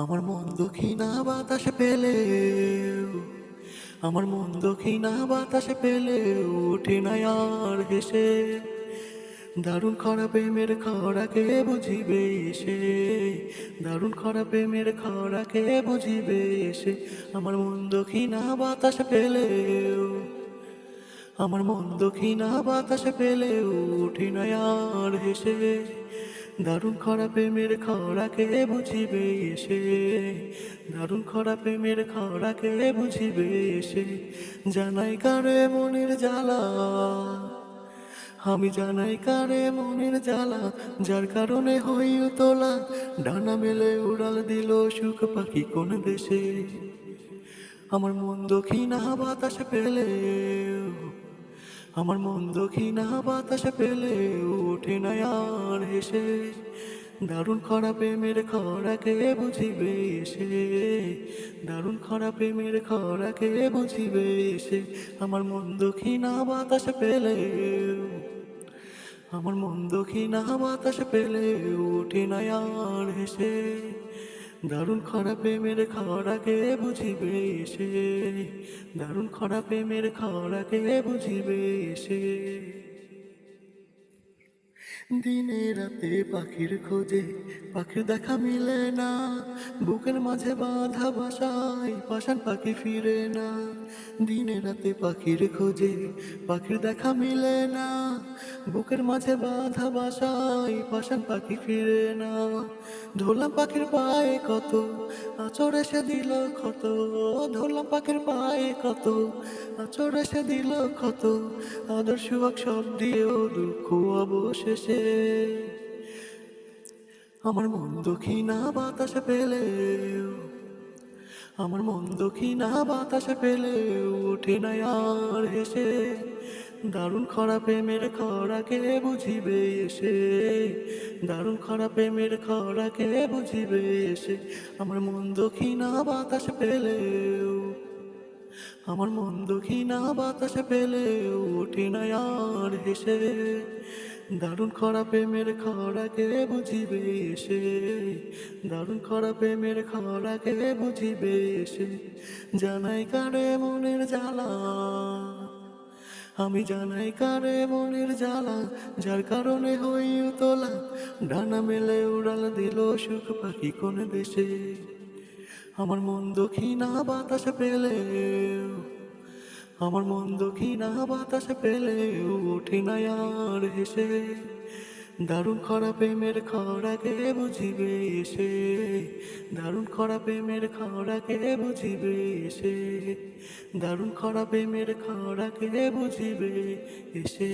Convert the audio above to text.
আমার মন দুঃখী না বাতাসে পেলে আমার মন দুঃখী না বাতাসে পেলে উঠে না আর হেসে। দারুণ খরা প্রেমের খরাকে বুঝিবে এসে দারুণ খরা প্রেমের খরাকে বুঝিবে এসে আমার মন দুঃখী না বাতাসে পেলে আমার মন দক্ষিণা বাতাসে পেলে উঠি না আর হেসে। দারুণ খরা প্রেমের খরাকে বুঝিবে এসে। দারুণ খরা প্রেমের খরাকে বুঝিবে এসে। জানাই কারে মনের জ্বালা। আমি জানাই কারে মনের জ্বালা, যার কারণে হই তোলা ডানা মেলে উড়াল দিল সুখ পাখি কোন দেশে। আমার মন দক্ষিণা বাতাসে পেলে। আমার মন দক্ষিণা বাতাসে পেলে ওঠে না আর হেসে। দারুণ খরা প্রেমের খরাকে বুঝিবে এসে দারুণ খরা প্রেমের খরাকে বুঝিবে এসে আমার মন দক্ষিণা বাতাসে পেলে আমার মন দক্ষিণা বাতাসে পেলে ওঠে না আর হেসে। দারুণ খরা প্রেমের খরাকে বুঝিবে এসে দারুণ খরা প্রেমের খরাকে বুঝিবে এসে দিনে রাতে পাখির খোঁজে, পাখির দেখা মিলে না। বুকের মাঝে বাঁধা বাসায় পাশান পাখি ফিরে না। দিনে রাতে পাখির খোঁজে, পাখির দেখা মিলে না। বুকের মাঝে বাঁধা বাসায় পাশান পাখি ফিরে না। ধরলাম পাখির পায়ে কত আচর এসে দিল ক্ষত। ধরলাম পাখির পায়ে কত আচর এসে দিল ক্ষত। আদর্শ সব দিয়েও দুঃখ অবশেষে আমার মন দক্ষিণা বাতাসে পেলে আমার মন দক্ষিণা বাতাসে পেলে ওঠে না আর হেসে, দারুণ খরা প্রেমের খরাকে বুঝিবে এসে, দারুণ খরা প্রেমের খরাকে বুঝিবে এসে, আমার মন দক্ষিণা বাতাসে পেলে আমার মন দক্ষিণা বাতাসে পেলে ওঠে না আর হেসে দারুণ খরা প্রেমের খরাকে বুঝিবে এসে, দারুণ খরা প্রেমের খরাকে বুঝিবে এসে, জানাই কারে মনের জ্বালা। আমি জানাই কারে মনের জ্বালা, যার কারণে হই তোলা ডানা মেলে উড়াল দিল সুখ পাখি কোন দেশে। আমার মন দক্ষিণা বাতাসে পেলে আমার মন দক্ষিণা বাতাসে পেলে উঠি না আর হেসে। দারুণ খরা প্রেমের খরাকে বুঝিবে এসে দারুণ খরা প্রেমের খরাকে বুঝিবে এসে দারুণ খরা প্রেমের খরাকে বুঝিবে এসে